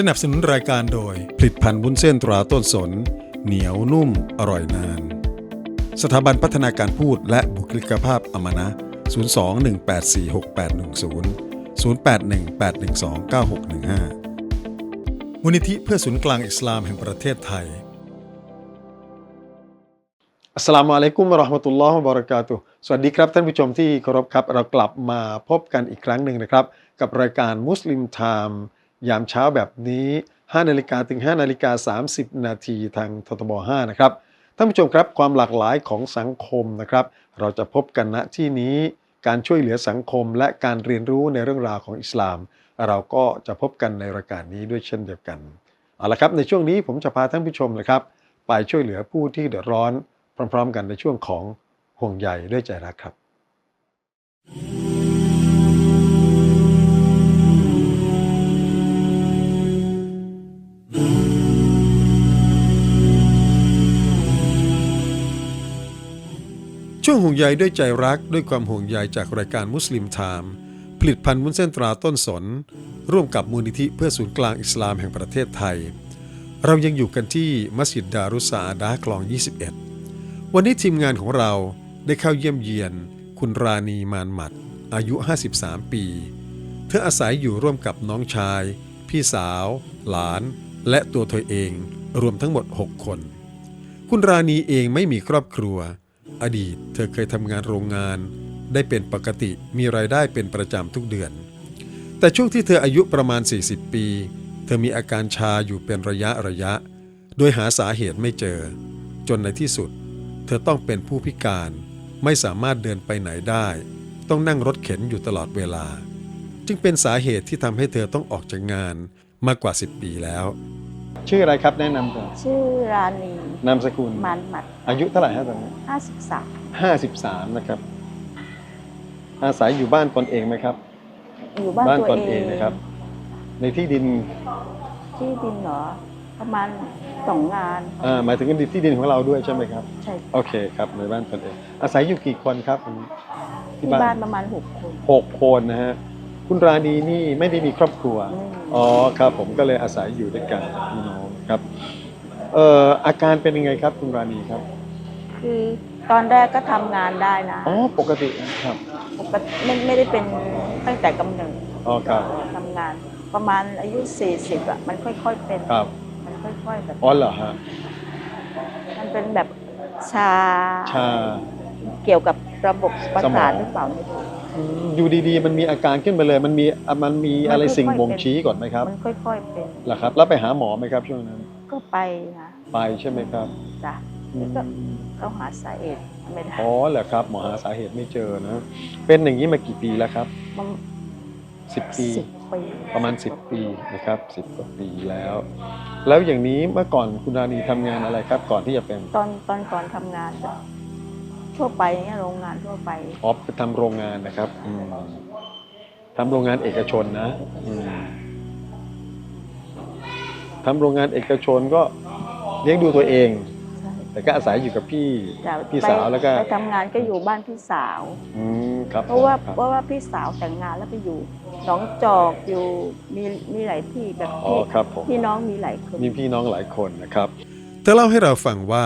สนับสนุนรายการโดย ผลิตภัณฑ์วุ้นเส้นตราต้นสน เหนียวนุ่มอร่อยนาน สถาบันพัฒนาการพูดและบุคลิกภาพอมนะ 02-1846810 0818129615 มูลนิธิเพื่อศูนย์กลางอิสลามแห่งประเทศไทยอัสลามุอะลัยกุมวะราะห์มะตุลลอฮ์วะบะเราะกาตุสวัสดีครับท่านผู้ชมที่เคารพครับ เรากลับมาพบกันอีกครั้งหนึ่งนะครับ กับรายการมุสลิมไทม์ ยามเช้าแบบนี้ 5 นาฬิกาถึง 5 นาฬิกา 30 นาทีทางททบ 5 นะครับ ท่านผู้ชมครับความหลากหลายของสังคมนะครับ เราจะพบกันณที่นี้การช่วยเหลือสังคมและการเรียนรู้ในเรื่องราวของอิสลาม เราก็จะพบกันในรายการนี้ด้วยเช่นเดียวกันเอาละครับในช่วงนี้ผมจะพาท่านผู้ชมนะครับ ไปช่วยเหลือผู้ที่เดือดร้อนพร้อม ๆ กันในช่วงของห่วงใยด้วยใจรักครับ ช่วงห่วงใยด้วยใจรักด้วยความห่วงใยจากรายการมุสลิมไทม์ผลิตภัณฑ์วุ้นเส้นตราต้นสน ร่วมกับมูลนิธิเพื่อศูนย์กลางอิสลามแห่งประเทศไทย เรายังอยู่กันที่มัสยิดดารุสซาอาดาคลอง 21 วันนี้ทีมงานของเราได้เข้าเยี่ยมเยียน คุณราณีมานหมัด อายุ 53 ปี เธออาศัยอยู่ร่วมกับน้องชาย พี่สาว หลาน และตัวเธอเองรวมทั้งหมด 6 คน คุณราณีเองไม่มีครอบครัว อดีตเธอเคยทำงานโรงงาน ได้เป็นปกติมีรายได้เป็นประจำทุกเดือน แต่ช่วงที่เธออายุประมาณ 40 ปี เธอมีอาการชาอยู่เป็นระยะระยะ โดยหาสาเหตุไม่เจอ จนในที่สุด เธอต้องเป็นผู้พิการไม่สามารถเดินไปไหนได้ ต้องนั่งรถเข็นอยู่ตลอดเวลา จึงเป็นสาเหตุที่ทำให้เธอต้องออกจากงานมากกว่า 10 ปีแล้ว ชื่ออะไรครับแนะนำก่อนชื่อราณีนามสกุลมันหมัดอายุเท่าไหร่ฮะตอนนี้53ห้าสิบสามนะครับ อาศัยอยู่บ้านตนเองไหมครับ อยู่บ้านบ้านตัวตนเอเองงนะครับ ในที่ดินที่ดินเหรอประมาณสองงานอ่าหมายถึงที่ดินของเราด้วยใช่ไหมครับ ใช่โอเคครับในบ้านตนเอง อาศัยอยู่กี่คนครับอันนี้ที่บ้านประมาณหกคนหกคนนะฮะ คุณราณีนี่ไม่ได้มีครอบครัวไม่มีอ๋อครับผมก็เลยอาศัยอยู่ด้วยกันกับพี่น้องครับเอ่ออาการเป็นยังไงครับคุณราณีครับ คือตอนแรกก็ทำงานได้นะอ๋อปกตินะครับปกติไม่ไม่ได้เป็นตั้งแต่กำเนิดอ๋อครับทำงาน ประมาณอายุ40อะมันค่อยๆเป็นครับมันค่อยๆแบบอ๋อเหรอฮะมันเป็นแบบชาชา เกี่ยวกับระบบประสมสาอทงหรือเปล่าไม่รู้ อืมอยู่ดีๆ มันมีอาการขึ้นมาเลย มันมีอะมันมีอะไรมันค่อยๆสิ่งบ่งเป็นชี้ก่อนไหมครับมันค่อยๆเป็นเหรอครับ แล้วไปหาหมอไหมครับ ช่วงนั้น ก็ไปนะไปใช่ไหมครับจ้ะอืมก็ต้องหาสาเหตุไม่ได้อ๋อเหรอครับหมอหาสาเหตุไม่เจอนะ เป็นอย่างนี้มากี่ปีแล้วครับมันสิบปีสิบปีประมาณ 10 ปีนะครับ10กว่าปีแล้ว แล้วอย่างนี้เมื่อก่อนคุณราณีทำงานอะไรครับ ก่อนที่จะเป็นตอนตอนก่อนทำงานก็ ทั่วไปเนี่ยโรงงานทั่วไป ออฟไปทำโรงงานนะครับอืมทำโรงงานเอกชนนะอืมทำโรงงานเอกชนก็เลี้ยงดูตัวเอง ใช่แต่ก็อาศัยอยู่กับพี่แต่พี่สาวแล้วก็ ไปทำงานก็อยู่บ้านพี่สาว อืมครับเพราะว่าครับเพราะว่าพี่สาวแต่งงานแล้วไปอยู่หนองจอกอยู่มีมีหลายที่แบบอ๋อพี่ครับผมพี่น้องมีหลายคน มีพี่น้องหลายคนนะครับ เธอเล่าให้เราฟังว่า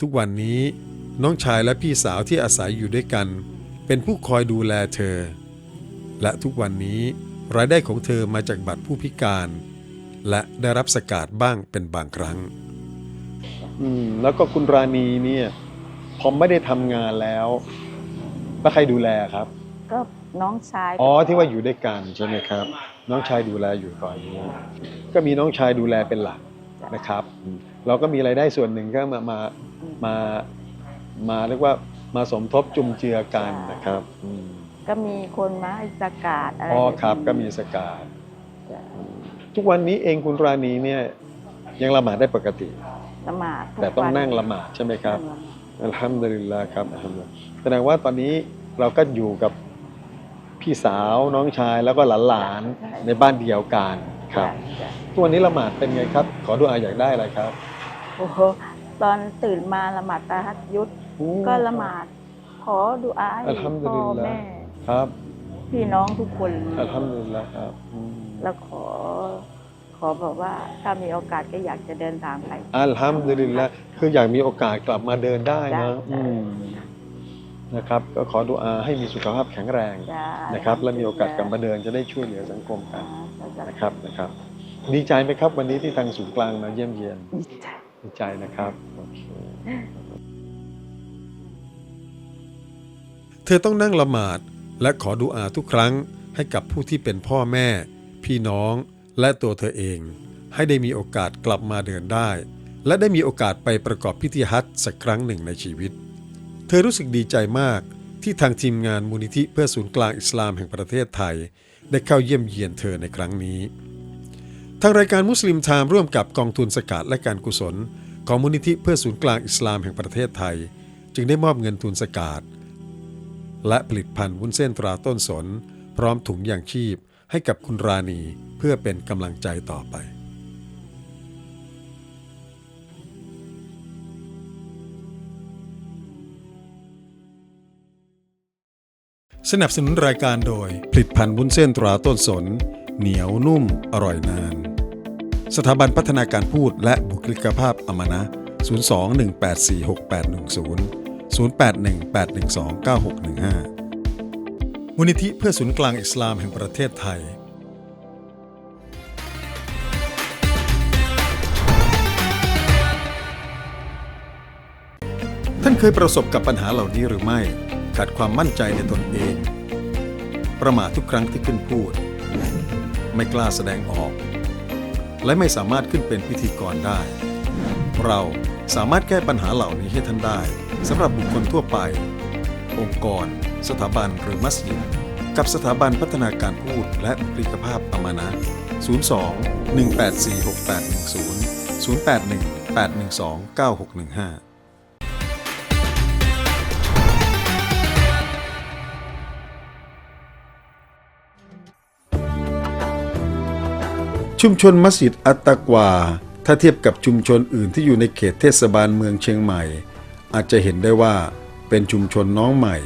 ทุกวันนี้ น้องชายและพี่สาวที่อาศัยอยู่ด้วยกัน เป็นผู้คอยดูแลเธอ และทุกวันนี้รายได้ของเธอมาจากบัตรผู้พิการ และได้รับสกาดบ้างเป็นบางครั้ง อืมแล้วก็คุณราณีเนี่ยพอไม่ได้ทำงานแล้วแล้วใครดูแลครับ ก็น้องชายอ๋อที่ว่าอยู่ด้วยกันใช่ไหมครับ น้องชายดูแลอยู่ตอนนี้ก็มีน้องชายดูแลเป็นหลักนะครับอืมเราก็มีรายได้ส่วนหนึ่งก็มามามา มาเรียกว่ามาสมทบจุมเจือกันนะครับอืมก็มีคนมาให้สกาดอะไรอ๋อครับแนี้ก็มีสกาดจ้ะทุกวันนี้เองคุณราณีเนี่ยยังละหมาดได้ปกติ ละหมาดทุกแต่ต้องวันั่งละหมาดใช่ไหมครับนั่งละหมาดอัลฮัมดุลิลลาห์ครับอัลฮัมดุลิลลาห์แสดงว่าตอนนี้เราก็อยู่กับพี่สาวน้องชายแล้วก็หลานๆในบ้านเดียวกันครับจ้ะจ้ะทุกวันนี้ละหมาดเป็นไงครับ ขอดูอาอยากได้อะไรครับ โอ้โหตอนตื่นมาละหมาดตาฮัดยุด ก็ละหมาด ขอดูอาให้อัลฮัมดุพ่อลิลลาแม่ห์ครับ พี่น้องทุกคนอัลฮัมดุลิลลาห์ครับอืมแล้วขอ ขอบอกว่าถ้ามีโอกาสก็อยากจะเดินทางไปอัลฮัมดุลิลลาห์คืออยากมีโอกาสกลับมาเดินได้นะจ้ะอืมนะครับ ก็ขอดูอาให้มีสุขภาพแข็งแรงจ้ะนะครับ และมีโอกาสกลับมาเดินจะได้ช่วยเหลือสังคมกันจ้ะนะครับนะครับดีใจไหมครับ วันนี้ที่ทางศูนย์กลางมาเยี่ยมเยียนดีใจดีใจนะครับโอเค เธอต้องนั่งละหมาดและขอดูอาทุกครั้งให้กับผู้ที่เป็นพ่อแม่ พี่น้องและตัวเธอเอง ให้ได้มีโอกาสกลับมาเดินได้ และได้มีโอกาสไปประกอบพิธีฮัจญ์สักครั้งหนึ่งในชีวิต เธอรู้สึกดีใจมากที่ทางทีมงานมูลนิธิเพื่อศูนย์กลางอิสลามแห่งประเทศไทย ได้เข้าเยี่ยมเยียนเธอในครั้งนี้ ทางรายการมุสลิมไทม์ร่วมกับกองทุนสกาดและการกุศล ของมูลนิธิเพื่อศูนย์กลางอิสลามแห่งประเทศไทย จึงได้มอบเงินทุนสกาด และผลิตภัณฑ์วุ้นเส้นตราต้นสน พร้อมถุงยางชีพให้กับคุณราณีเพื่อเป็นกำลังใจต่อไป สนับสนุนรายการโดย ผลิตภัณฑ์วุ้นเส้นตราต้นสน เหนียวนุ่ม อร่อยนาน สถาบันพัฒนาการพูดและบุคลิกภาพอมนะ 02-1846810 0818129615 มูลนิธิเพื่อศูนย์กลางอิสลามแห่งประเทศไทยท่านเคยประสบกับปัญหาเหล่านี้หรือไม่ ขาดความมั่นใจในตนเอง ประมาททุกครั้งที่ขึ้นพูด ไม่กล้าแสดงออก และไม่สามารถขึ้นเป็นพิธีกรได้ เราสามารถแก้ปัญหาเหล่านี้ให้ท่านได้ สำหรับบุคคลทั่วไป องค์กร สถาบันหรือมัสยิดกับสถาบันพัฒนาการพูดและบุคลิกภาพอมานะ 02 184 6810 081 812 9615ชุมชนมัสยิดอัตตะกวา ถ้าเทียบกับชุมชนอื่นที่อยู่ในเขตเทศบาลเมืองเชียงใหม่ อาจจะเห็นได้ว่าเป็นชุมชนน้องใหม่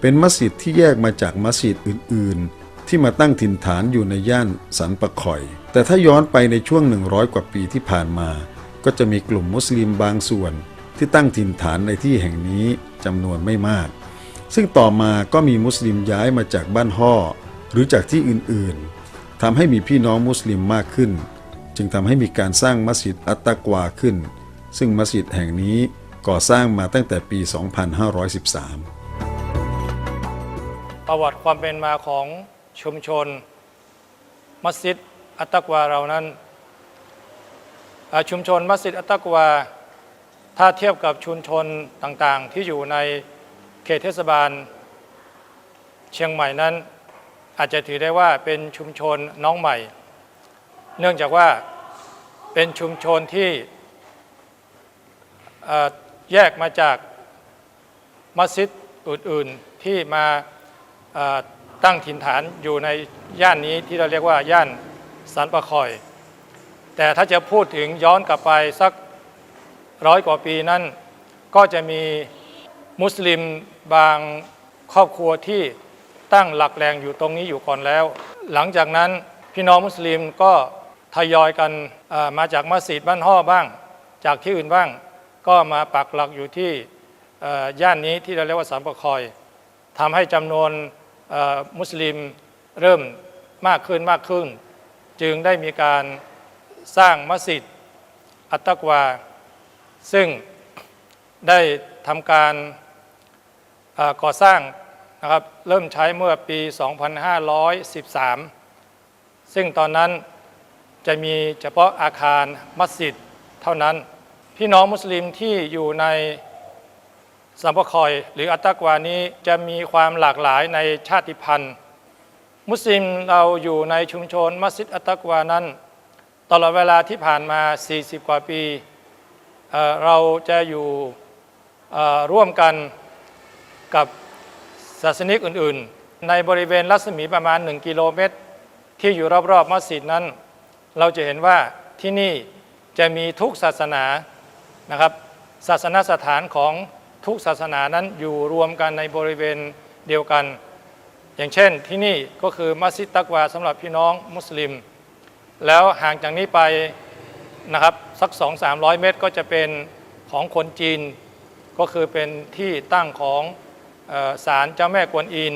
เป็นมัสยิดที่แยกมาจากมัสยิดอื่น ๆ ที่มาตั้งถิ่นฐานอยู่ในย่านสันปะข่อย แต่ถ้าย้อนไปในช่วง 100 กว่าปีที่ผ่านมา ก็จะมีกลุ่มมุสลิมบางส่วน ที่ตั้งถิ่นฐานในที่แห่งนี้จำนวนไม่มาก ซึ่งต่อมาก็มีมุสลิมย้ายมาจากบ้านห่อหรือจากที่อื่น ๆทำให้มีพี่น้องมุสลิมมากขึ้น จึงทำให้มีการสร้างมัสยิดอัตตะกวาขึ้น ซึ่งมัสยิดแห่งนี้ ก่อสร้างมาตั้งแต่ปี 2513 ประวัติความเป็นมาของชุมชน มัสยิดอัตตะกวาเรานั้น ชุมชนมัสยิดอัตตะกวา ถ้าเทียบกับชุมชนต่างๆ ที่อยู่ในเขตเทศบาล เชียงใหม่นั้น อาจจะถือได้ว่าเป็นชุมชนน้องใหม่ เนื่องจากว่าเป็นชุมชนที่ แยกมาจากมัสยิดอื่นๆที่มาตั้งถิ่นฐานอยู่ในย่านนี้ที่เราเรียกว่าย่านสันปะคอย แต่ถ้าจะพูดถึงย้อนกลับไปสักร้อยกว่าปีนั้น ก็จะมีมุสลิมบางครอบครัวที่ตั้งหลักแหล่งอยู่ตรงนี้อยู่ก่อนแล้ว หลังจากนั้นพี่น้องมุสลิมก็ทยอยกันมาจากมัสยิดบ้านห่อบ้าง จากที่อื่นบ้าง ก็มาปักหลักอยู่ที่ย่านนี้ที่เราเรียกว่าสันปะคอยทำให้จำนวนมุสลิมเริ่มมากขึ้นมากขึ้น จึงได้มีการสร้างมัสยิดอัตตะกวา ซึ่งได้ทำการก่อสร้างนะครับเริ่มใช้เมื่อปี 2513 ซึ่งตอนนั้นจะมีเฉพาะอาคารมัสยิดเท่านั้น พี่น้องมุสลิมที่อยู่ในสัมปคอยหรืออัตตะกวานี้จะมีความหลากหลายในชาติพันธุ์ มุสลิมเราอยู่ในชุมชนมัสยิดอัตตะกวานั้น ตลอดเวลาที่ผ่านมา 40 กว่าปีเเราจะอยู่ร่วมกันกับศาสนิกอื่น ๆ ในบริเวณรัศมีประมาณ 1 กิโลเมตร ที่อยู่รอบ ๆ มัสยิดนั้น เราจะเห็นว่าที่นี่จะมีทุกศาสนา นะครับ ศาสนสถานของทุกศาสนานั้นอยู่รวมกันในบริเวณเดียวกัน อย่างเช่นที่นี่ก็คือมัสยิดตักวาสำหรับพี่น้องมุสลิม แล้วห่างจากนี้ไปนะครับสัก 2 3 0 0 เมตรก็จะเป็นของคนจีน ก็คือเป็นที่ตั้งของศาลเจ้าแม่กวนอิน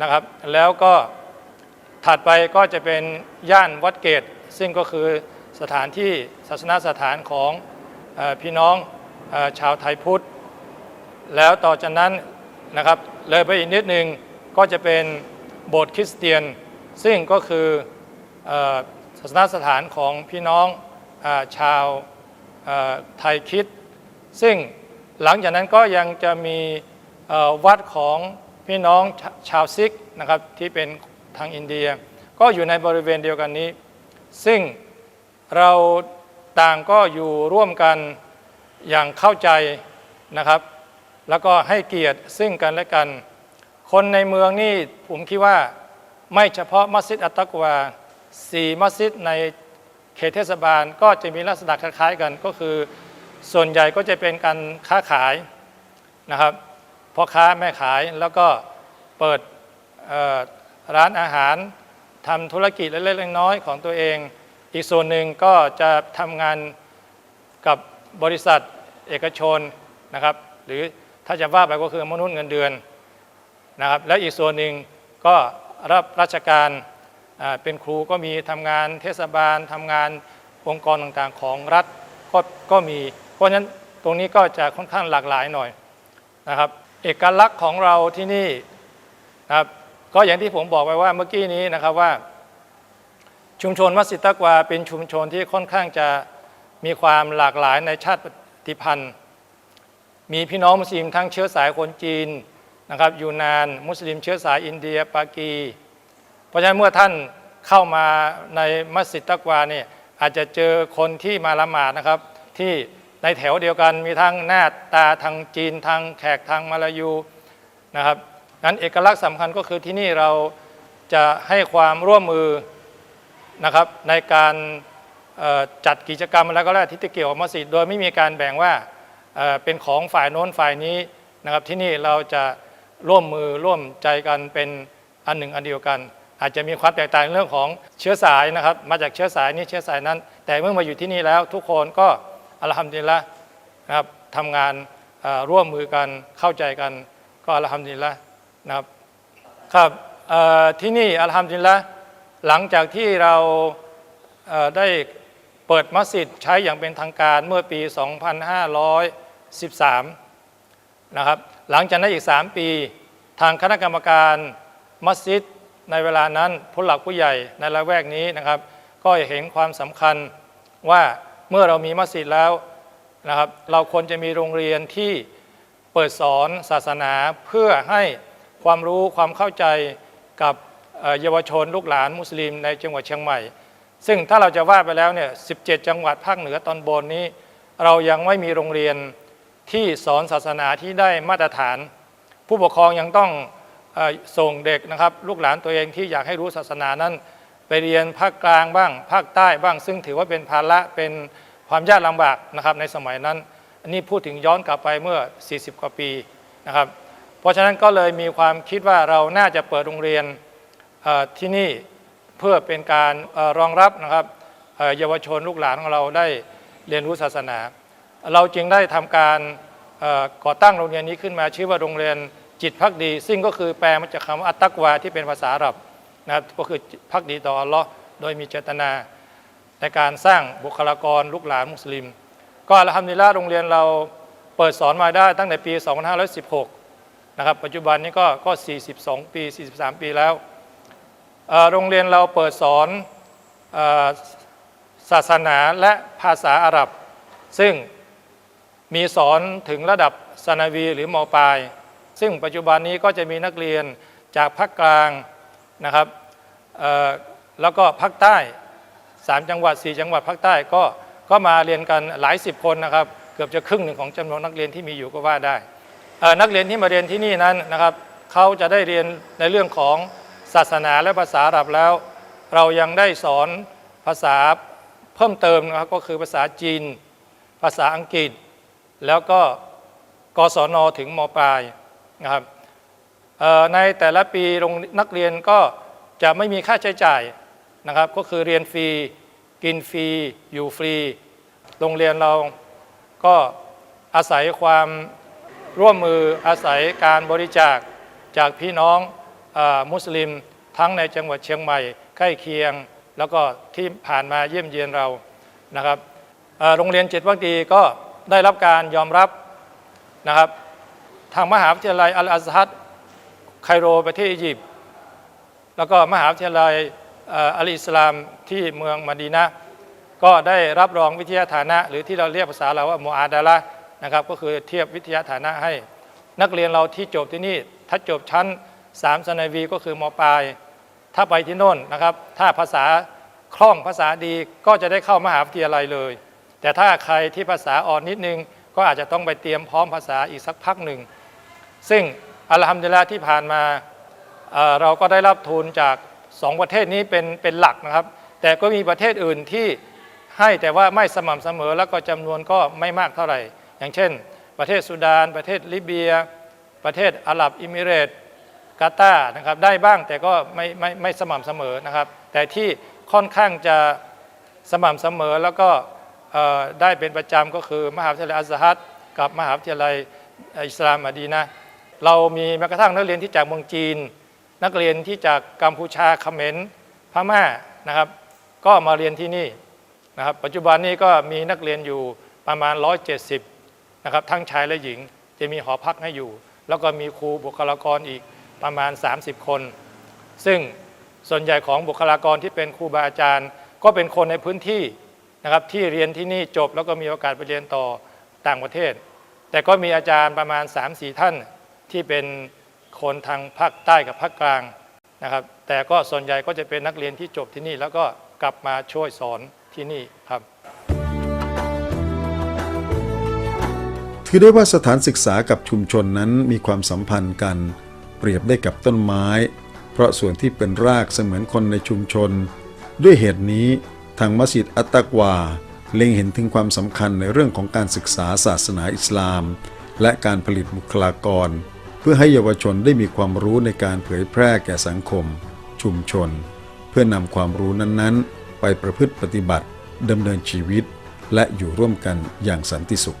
นะครับ แล้วก็ถัดไปก็จะเป็นย่านวัดเกต ซึ่งก็คือสถานที่ศาสนสถานของ พี่น้องชาวไทยพุทธ แล้วต่อจากนั้นนะครับเลยไปอีกนิดนึงก็จะเป็นโบสถ์คริสเตียน ซึ่งก็คือศาสนสถานของพี่น้องอชาวไทยคิด ซึ่งหลังจากนั้นก็ยังจะมีวัดของพี่น้องชาวซิกนะครับที่เป็นทางอินเดีย ก็อยู่ในบริเวณเดียวกันนี้ ซึ่งเรา ต่างก็อยู่ร่วมกันอย่างเข้าใจนะครับ แล้วก็ให้เกียรติซึ่งกันและกัน คนในเมืองนี่ผมคิดว่าไม่เฉพาะมัสยิดอัตตะกวาสี่มัสยิดในเขตเทศบาลก็จะมีลักษณะคล้ายๆกันก็คือ ส่วนใหญ่ก็จะเป็นการค้าขายนะครับพ่อค้าแม่ขายแล้วก็เปิดร้านอาหารทำธุรกิจเล็กๆน้อยๆของตัวเอง อีกส่วนหนึ่งก็จะทำงานกับบริษัทเอกชนนะครับ หรือถ้าจะว่าไปก็คือมนุษย์เงินเดือนนะครับ แล้วอีกส่วนหนึ่งก็รับราชการเป็นครูก็มีทำงานเทศบาลทำงานองค์กรต่างๆของรัฐก็ก็มี เพราะฉะนั้นตรงนี้ก็จะค่อนข้างหลากหลายหน่อยนะครับ เอกลักษณ์ของเราที่นี่นะครับก็อย่างที่ผมบอกไปว่าเมื่อกี้นี้นะครับว่า ชุมชนมัสยิดตะกวาเป็นชุมชนที่ค่อนข้างจะมีความหลากหลายในชาติพันธุ์ มีพี่น้องมุสลิมทั้งเชื้อสายคนจีนนะครับยูนาน มุสลิมเชื้อสายอินเดียปากี เพราะฉะนั้นเมื่อท่านเข้ามาในมัสยิดตะกวาเนี่ยอาจจะเจอคนที่มาละหมาดนะครับ ที่ในแถวเดียวกันมีทั้งหน้าตาทางจีนทางแขกทางมาลายูนะครับนั้นเอกลักษณ์สำคัญก็คือที่นี่เราจะให้ความร่วมมือ นะครับในการจัดกิจกรรมอะไรก็แล้วที่เกี่ยวกับมัสยิดโดยไม่มีการแบ่งว่าเป็นของฝ่ายโน้นฝ่ายนี้นะครับที่นี่เราจะร่วมมือร่วมใจกันเป็นอันหนึ่งอันเดียวกัน อาจจะมีความแตกต่างเรื่องของเชื้อสายนะครับ มาจากเชื้อสายนี้เชื้อสายนั้น แต่เมื่อมาอยู่ที่นี่แล้วทุกคนก็อัลฮัมดุลิลละนะครับทำงานร่วมมือกันเข้าใจกันก็อัลฮัมดุลิลละนะครับครับที่นี่อัลฮัมดุลิลละ หลังจากที่เราได้เปิดมัสยิดใช้อย่างเป็นทางการเมื่อปี 2513 นะครับ หลังจากนั้นอีก 3 ปี ทางคณะกรรมการมัสยิดในเวลานั้นผู้หลักผู้ใหญ่ในละแวกนี้นะครับ ก็เห็นความสำคัญว่าเมื่อเรามีมัสยิดแล้วนะครับ เราควรจะมีโรงเรียนที่เปิดสอนศาสนาเพื่อให้ความรู้ความเข้าใจกับ เยาวชนลูกหลานมุสลิมในจังหวัดเชียงใหม่ ซึ่งถ้าเราจะว่าไปแล้วเนี่ย 17 จังหวัดภาคเหนือตอนบนนี้ เรายังไม่มีโรงเรียนที่สอนศาสนาที่ได้มาตรฐาน ผู้ปกครองยังต้องส่งเด็กนะครับ ลูกหลานตัวเองที่อยากให้รู้ศาสนานั้น ไปเรียนภาคกลางบ้าง ภาคใต้บ้าง ซึ่งถือว่าเป็นภาระเป็นความยากลำบากนะครับในสมัยนั้น อันนี้พูดถึงย้อนกลับไปเมื่อ 40 กว่าปีนะครับ เพราะฉะนั้นก็เลยมีความคิดว่าเราน่าจะเปิดโรงเรียน ที่นี่เพื่อเป็นการรองรับนะครับเยาวชนลูกหลานของเราได้เรียนรู้ศาสนา เราจึงได้ทำการก่อตั้งโรงเรียนนี้ขึ้นมาชื่อว่าโรงเรียนจิตพักดี ซึ่งก็คือแปลมาจากคำว่าอัตตักวาที่เป็นภาษาอาหรับนะครับก็คือพักดีต่ออัลลอฮ์โดยมีเจตนาในการสร้างบุคลากรลูกหลานมุสลิม ก็อัลฮัมดุลิลละห์โรงเรียนเราเปิดสอนมาได้ตั้งแต่ปี 2516 นะครับ ปัจจุบันนี้ก็ก็ 42 ปี 43 ปีแล้ว โรงเรียนเราเปิดสอนศาสนาและภาษาอาหรับ ซึ่งมีสอนถึงระดับสนาวีหรือมปลาย ซึ่งปัจจุบันนี้ก็จะมีนักเรียนจากภาคกลางนะครับแล้วก็ภาคใต้ 3 จังหวัด 4 จังหวัดภาคใต้ก็ก็มาเรียนกันหลายสิบคนนะครับ เกือบจะครึ่งหนึ่งของจำนวนนักเรียนที่มีอยู่ก็ว่าได้นักเรียนที่มาเรียนที่นี่นั้นนะครับเขาจะได้เรียนในเรื่องของ ศาสนาและภาษาอาหรับแล้ว เรายังได้สอนภาษาเพิ่มเติมนะครับก็คือภาษาจีน ภาษาอังกฤษ แล้วก็กศนถึงมปลายนะครับในแต่ละปีโรงนักเรียนก็จะไม่มีค่าใช้จ่ายนะครับ ก็คือเรียนฟรี กินฟรี อยู่ฟรี โรงเรียนเราก็อาศัยความร่วมมืออาศัยการบริจาคจากพี่น้อง มุสลิมทั้งในจังหวัดเชียงใหม่ ใกล้เคียง แล้วก็ที่ผ่านมาเยี่ยมเยียนเรานะครับโรงเรียนเจ็ดวักดีก็ได้รับการยอมรับนะครับ ทางมหาวิทยาลัยอัลอาซฮัดไคโรประเทศอียิปต์แล้วก็มหาวิทยาลัยอัลอิสลามที่เมืองมดีนะก็ได้รับรองวิทยาฐานะ หรือที่เราเรียกภาษาเราว่าโมอาดาละนะครับก็คือเทียบวิทยาฐานะให้ นักเรียนเราที่จบที่นี่ถ้าจบชั้น 3สนาวีก็คือมปลาย ถ้าไปที่โน่นนะครับ ถ้าภาษาคล่องภาษาดีก็จะได้เข้ามหาวิทยาลัยเลย แต่ถ้าใครที่ภาษาอ่อนนิดนึง ก็อาจจะต้องไปเตรียมพร้อมภาษาอีกสักพักหนึ่ง ซึ่งอัลฮัมดุลิลลาห์ที่ผ่านมาเเราก็ได้รับทุนจากสองประเทศนี้เป็นเป็นหลักนะครับ แต่ก็มีประเทศอื่นที่ให้แต่ว่าไม่สม่ำเสมอแล้วก็จำนวนก็ไม่มากเท่าไหร่ อย่างเช่น ประเทศสุดาน ประเทศลิเบีย ประเทศอาหรับอิมิเรตส์ กาตาร์นะครับได้บ้างแต่ก็ไม่ไม่ไม่สม่ำเสมอนะครับ แต่ที่ค่อนข้างจะสม่ำเสมอแล้วก็ได้เป็นประจำก็คือมหาวิทยาลัยอัซฮัดกับมหาวิทยาลัยอิสลามมะดีนะเรามีแม้กระทั่งนักเรียนที่จากเมืองจีน นักเรียนที่จากกัมพูชาเขมรพม่านะครับ ก็มาเรียนที่นี่นะครับปัจจุบันนี้ก็มีนักเรียนอยู่ประมาณ 170นะครับทั้งชายและหญิงจะมีหอพักให้อยู่ แล้วก็มีครูบุคลากรอีก ประมาณ 30 คน ซึ่งส่วนใหญ่ของบุคลากรที่เป็นครูบาอาจารย์ ก็เป็นคนในพื้นที่นะครับที่เรียนที่นี่จบแล้วก็มีโอกาสไปเรียนต่อต่างประเทศ แต่ก็มีอาจารย์ประมาณ 3-4 ท่านที่เป็นคนทางภาคใต้กับภาคกลางนะครับ แต่ก็ส่วนใหญ่ก็จะเป็นนักเรียนที่จบที่นี่ แล้วก็กลับมาช่วยสอนที่นี่ครับถือได้ว่าสถานศึกษากับชุมชนนั้นมีความสัมพันธ์กัน ปรียบได้กับต้นไม้ เพราะส่วนที่เป็นรากเสมือนคนในชุมชน ด้วยเหตุนี้ทางมัสยิดอัตตักวา เล็งเห็นถึงความสำคัญในเรื่องของการศึกษาศาสนาอิสลาม และการผลิตบุคลากร เพื่อให้เยาวชนได้มีความรู้ในการเผยแพร่แก่สังคม ชุมชน เพื่อนำความรู้นั้นๆ ไปประพฤติปฏิบัติดำเนินชีวิต และอยู่ร่วมกันอย่างสันติสุข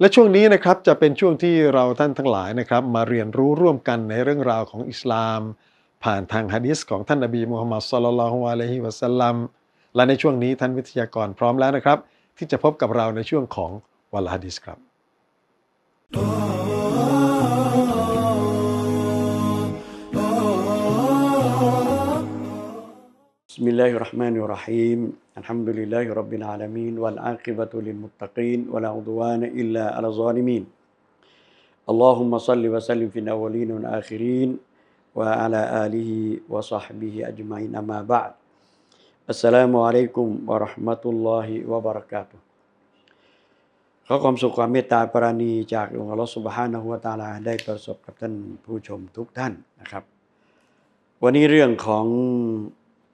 และช่วงนี้นะครับจะเป็นช่วงที่เราท่านทั้งหลายนะครับ มาเรียนรู้ร่วมกันในเรื่องราวของอิสลาม ผ่านทางฮะดีษของท่านนบีมูฮัมมัดสุลลัลลอฮุอะลัยฮิวะสัลลัมและในช่วงนี้ท่านวิทยากรพร้อมแล้วนะครับ ที่จะพบกับเราในช่วงของวัลฮะดีษครับ بسم الله الرحمن الرحيم الحمد لله رب العالمين والعاقبة للمتقين ولا عدوان إلا على الظالمين اللهم صل وسلم في الأولين والآخرين وعلى آله وصحبه أجمعين أما بعد السلام عليكم ورحمة الله وبركاته ขอความสุขความเมตตาปราณีจากองค์อัลลอฮฺสุบฮานะฮูวะตะอาลาได้ประสบกับท่านผู้ชมทุกท่านนะครับ วันนี้เรื่องของ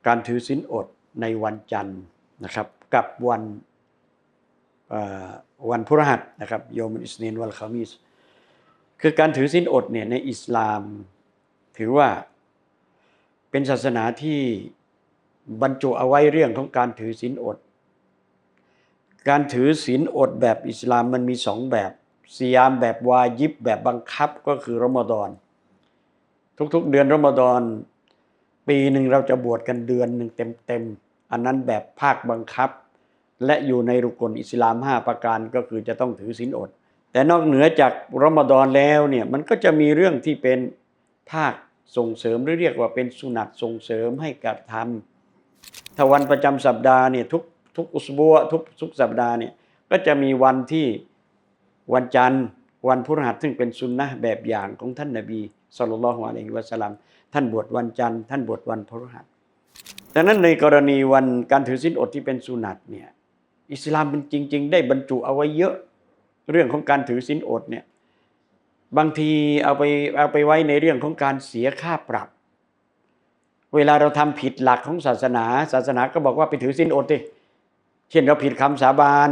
การถือศีลอดในวันจันทร์นะครับ กับวันวันพฤหัสนะครับโยมอิสเนนวัลคามิสคือการถือศีลอดเนี่ยในอิสลาม ถือว่าเป็นศาสนาที่บรรจุเอาไว้เรื่องของการถือศีลอด การถือศีลอดแบบอิสลามมันมีสองแบบซียามแบบวายิบแบบบังคับก็คือรอมฎอน ทุกๆ เดือนรอมฎอน ปีหนึ่งเราจะบวชกันเดือนหนึ่งเต็มๆ อันนั้นแบบภาคบังคับ และอยู่ในรุกลอิสลาม 5 ประการก็คือจะต้องถือศีลอด แต่นอกเหนือจากรอมฎอนแล้วเนี่ยมันก็จะมีเรื่องที่เป็นภาคส่งเสริมหรือเรียกว่าเป็นสุนัตส่งเสริมให้กระทำถ้าวันประจำสัปดาห์เนี่ยทุกทุกอุสบัวทุกทุกสัปดาห์เนี่ยก็จะมีวันที่วันจันทร์ วันพฤหัสซึ่งเป็นสุนนะแบบอย่างของท่านนบีสุลต่านละฮ์อะลัยฮิวะสัลลัม ท่านบวชวันจันทร์ท่านบวชวันพฤหัสดังนั้นในกรณีวันการถือศีลอดที่เป็นสุนัตเนี่ยอิสลามเป็นจริง ๆ ได้บรรจุเอาไว้เยอะเรื่องของการถือศีลอดเนี่ยบางทีเอาไปเอาไปไว้ในเรื่องของการเสียค่าปรับ เวลาเราทำผิดหลักของศาสนา ศาสนาก็บอกว่าไปถือศีลอดดิเช่นเราผิดคำสาบาน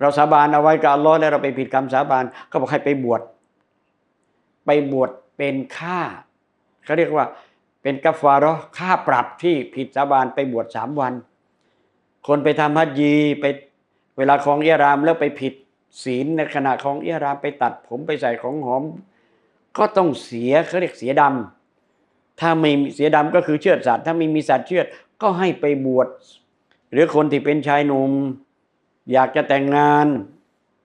เราสาบานเอาไว้กับอัลลอฮ์แล้วเราไปผิดคำสาบาน ก็บอกให้ไปบวชไปบวชเป็นค่า เขาเรียกว่า เป็นกัฟฟาร์ค่าปรับที่ผิดสาบานไปบวชสามวัน คนไปทำฮัจญีไปเวลาของเอียรามแล้วไปผิดศีลในขณะของเอียรามไปตัดผมไปใส่ของหอม ก็ต้องเสียเขาเรียกเสียดำถ้าไม่เสียดำก็คือเชือดสัตว์ถ้าไม่มีสัตว์เชือดก็ให้ไปบวชหรือคนที่เป็นชายหนุ่มอยากจะแต่งงาน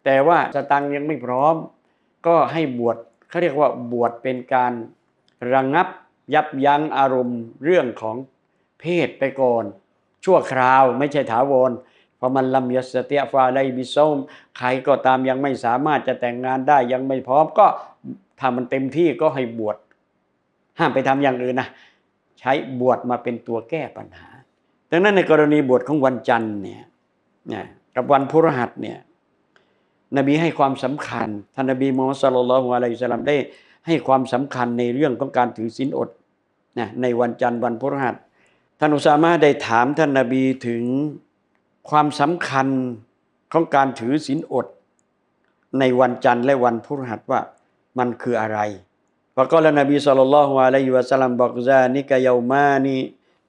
แต่ว่าสตังยังไม่พร้อม ก็ให้บวชเขาเรียกว่าบวชเป็นการ ระงงับยับยั้งอารมณ์เรื่องของเพศไปก่อน ชั่วคราวไม่ใช่ถาวรเพราะมันลำยสเตียฟาไลบิโซมใครก็ตามยังไม่สามารถจะแต่งงานได้ยังไม่พร้อมก็ถ้ามันเต็มที่ก็ให้บวชห้ามไปทำอย่างอื่นนะใช้บวชมาเป็นตัวแก้ปัญหา ดังนั้นในกรณีบวชของวันจันทร์เนี่ยนะกับวันพฤหัสเนี่ยนบีให้ความสำคัญท่านนบีมูฮัมมัดสุลลัลลอฮุอะลัยฮิสลลัมได้ ให้ความสำคัญในเรื่องของการถือศีลอดนะในวันจันทร์วันพฤหัสท่านอุซามะได้ถามท่านนบีถึงความสำคัญของการถือศีลอด ในวันจันทร์และวันพฤหัสว่ามันคืออะไรพระกล่าวนบีสุลต่านละฮ์อะลัยฮิวะสัลลัมบอกซานิกะยามานี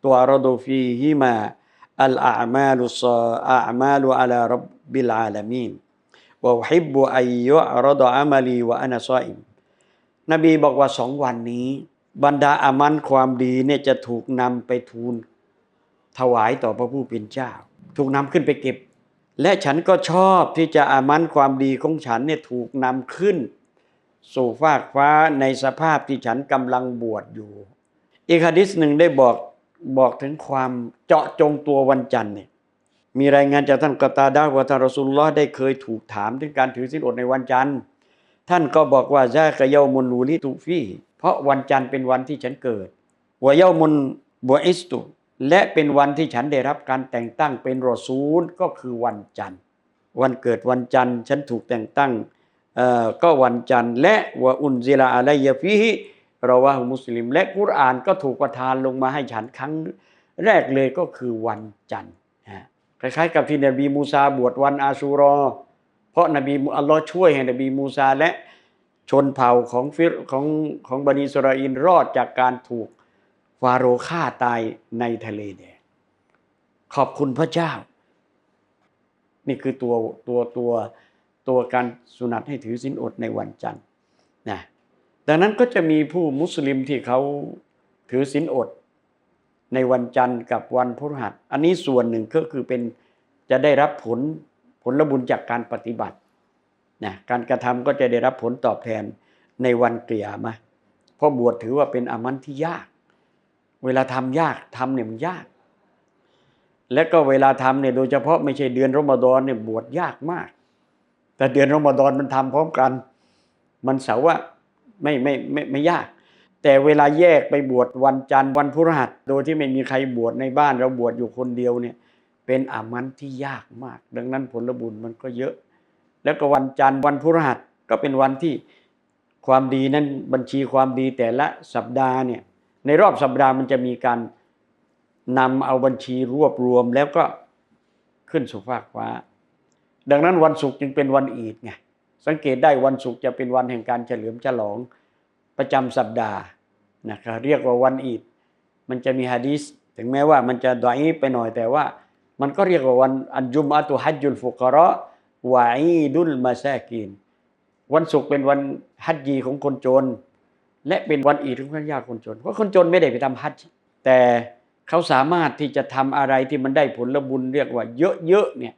ตัวรดูฟีฮิมาอัลอามาลุซอามาลุอัลารับบิลอาลามีนวะฮิบุอัยยุอรดอามลีวะอานาซออิม นบีบอกว่าสองวันนี้ บรรดาอามันความดีเนี่ยจะถูกนำไปทูลถวายต่อพระผู้เป็นเจ้า ถูกนำขึ้นไปเก็บ และฉันก็ชอบที่จะอามันความดีของฉันเนี่ยถูกนำขึ้น สู่ฟากฟ้าในสภาพที่ฉันกำลังบวชอยู่ อีกฮะดิษหนึ่งได้บอกบอกถึงความเจาะจงตัววันจันทร์เนี่ยมีรายงานจากท่านกตาดาว่าท่านรอสุลลอฮ์ได้เคยถูกถามถึงการถือศีลอดในวันจันทร์ ท่านก็บอกว่าซากะเยามุนลูลิตุฟีเพราะวันจันทร์เป็นวันที่ฉันเกิดวะเยามุนบัวอิสตุและเป็นวันที่ฉันได้รับการแต่งตั้งเป็นรอซูลก็คือวันจันทร์ วันเกิดวันจันทร์ฉันถูกแต่งตั้งก็วันจันทร์ และวะอุนซิลาอะลัยฟีฮิเราว่ามุสลิม และกุรอานก็ถูกประทานลงมาให้ฉันครั้งแรกเลยก็คือวันจันทร์คล้ายๆ กับที่นบีมูซาบวชวันอาชูรอ ราะนบีอัลลอฮ์ช่วยให้นบีมูซาและชนเผ่าของฟิรของของบันิสราเอลรอดจากการถูกฟาโรห์ฆ่าตายในทะเลแดงขอบคุณพระเจ้า นี่คือตัวตัวตัวตัวการสุนัตให้ถือศีลอดในวันจันทร์นะดังนั้นก็จะมีผู้มุสลิมที่เขาถือศีลอดในวันจันทร์กับวันพฤหัส อันนี้ส่วนหนึ่งก็คือเป็นจะได้รับผล ลบุญจากการปฏิบัตินะการกระทำก็จะได้รับผลตอบแทนในวันเกียรมะเพราะบวชถือว่าเป็นอามันที่ยาก เวลาทำยากทำเนี่ยมันยาก และก็เวลาทำเนี่ยโดยเฉพาะไม่ใช่เดือนรอมฎอนเนี่ยบวชยากมาก แต่เดือนรอมฎอนมันทำพร้อมกัน มันเสาว่าไม่ไม่ไม่ไม่ยาก แต่เวลาแยกไปบวชวันจันทร์วันพฤหัสโดยที่ไม่มีใครบวชในบ้านเราบวชอยู่คนเดียวเนี่ย เป็นอามันที่ยากมาก ดังนั้นผลบุญมันก็เยอะ แล้วก็วันจันทร์วันพฤหัสก็เป็นวันที่ความดีนั้นบัญชีความดีแต่ละสัปดาห์เนี่ยในรอบสัปดาห์มันจะมีการนำเอาบัญชีรวบรวมแล้วก็ขึ้นสู่ฟากฟ้า ดังนั้นวันศุกร์จึงเป็นวันอีดไงสังเกตได้วันศุกร์จะเป็นวันแห่งการเฉลิมฉลองประจำสัปดาห์นะครับเรียกว่าวันอีด มันจะมีฮะดีษถึงแม้ว่ามันจะดอยไปหน่อยแต่ว่า มันก็เรียกว่าวันอันจุมอะตุฮัจจุลฟุกระห์วะอีดุลมาซกีน วันศุกร์เป็นวันฮัจญีของคนจน และเป็นวันอีดของคนยากคนจน เพราะคนจนไม่ได้ไปทำฮัจญแต่เขาสามารถที่จะทำอะไรที่มันได้ผลบุญเรียกว่าเยอะๆเนี่ย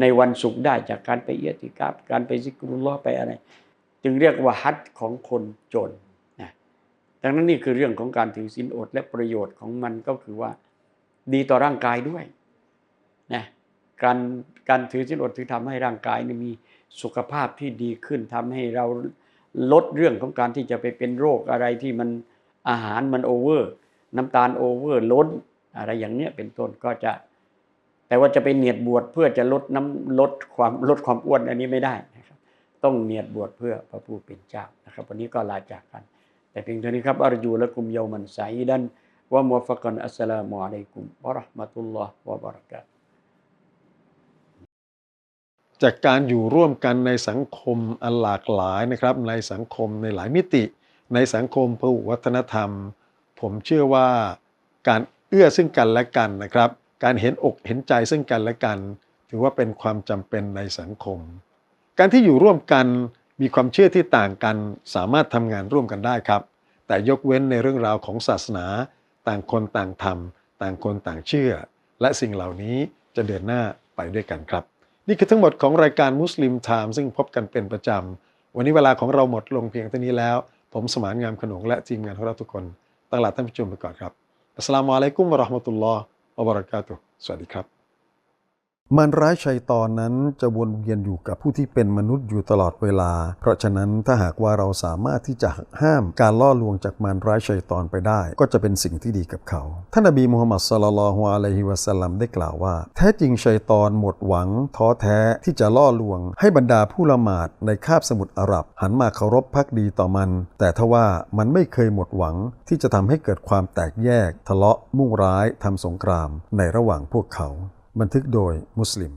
ในวันศุกร์ได้จากการไปเอียติกาบการไปซิกรุลลอไปอะไร จึงเรียกว่าฮัจญของคนจนนะดังนั้นนี่คือเรื่องของการถือศีลอดและประโยชน์ของมันก็คือว่า ดีต่อร่างกายด้วย การการถือศีลอดถือทำให้ร่างกายนี่มีสุขภาพที่ดีขึ้นทำให้เราลดเรื่องของการที่จะไปเป็นโรคอะไรที่มันอาหารมันโอเวอร์ น้ำตาลโอเวอร์ล้นอะไรอย่างเนี้ยเป็นต้นก็จะ แต่ว่าจะไปเนียดบวชเพื่อจะลดน้ำลดความลดความอ้วนอันนี้ไม่ได้นะครับ ต้องเนียดบวชเพื่อพระผู้เป็นเจ้านะครับ วันนี้ก็ลาจากกัน แต่เพียงเท่านี้ครับอารยูละกุมเยามันไซดันวะมุวฟักันอัสสลามุอะลัยกุมวะราะห์มะตุลลอฮ์วะบะเราะกาตุ จากการอยู่ร่วมกันในสังคมอันหลากหลายนะครับ ในสังคมในหลายมิติ ในสังคมพหุวัฒนธรรม ผมเชื่อว่าการเอื้อซึ่งกันและกันนะครับ การเห็นอกเห็นใจซึ่งกันและกัน ถือว่าเป็นความจำเป็นในสังคม การที่อยู่ร่วมกันมีความเชื่อที่ต่างกันสามารถทำงานร่วมกันได้ครับ แต่ยกเว้นในเรื่องราวของศาสนา ต่างคนต่างทำต่างคนต่างเชื่อ และสิ่งเหล่านี้จะเดินหน้าไปด้วยกันครับ นี่คือทั้งหมดของรายการมุสลิมไทม์ซึ่งพบกันเป็นประจำ วันนี้เวลาของเราหมดลงเพียงเท่านี้แล้ว ผมสมานงามขนงและทีมงานของเราทุกคนตั้งลาท่านผู้ชมไปก่อนครับอัสลามุอะลัยกุมวะราะห์มะตุลลอฮ์วะบะเราะกาตุฮ์สวัสดีครับ มันร้ายชัยตอนนั้นจะวนเวียนอยู่กับผู้ที่เป็นมนุษย์อยู่ตลอดเวลา เพราะฉะนั้นถ้าหากว่าเราสามารถที่จะห้ามการล่อลวงจากมันร้ายชัยตอนไปได้ ก็จะเป็นสิ่งที่ดีกับเขา ท่านนบีมูฮัมมัดศ็อลลัลลอฮุอะลัยฮิวะสัลลัมได้กล่าวว่า แท้จริงชัยตอนหมดหวัง ท้อแท้ที่จะล่อลวง ให้บรรดาผู้ละหมาดในคาบสมุทรอาหรับ หันมาเคารพพักดีต่อมัน แต่ทว่ามันไม่เคยหมดหวัง ที่จะทำให้เกิดความแตกแยก ทะเลาะมุ่งร้ายทำสงคราม ในระหว่างพวกเขา บันทึกโดยมุสลิม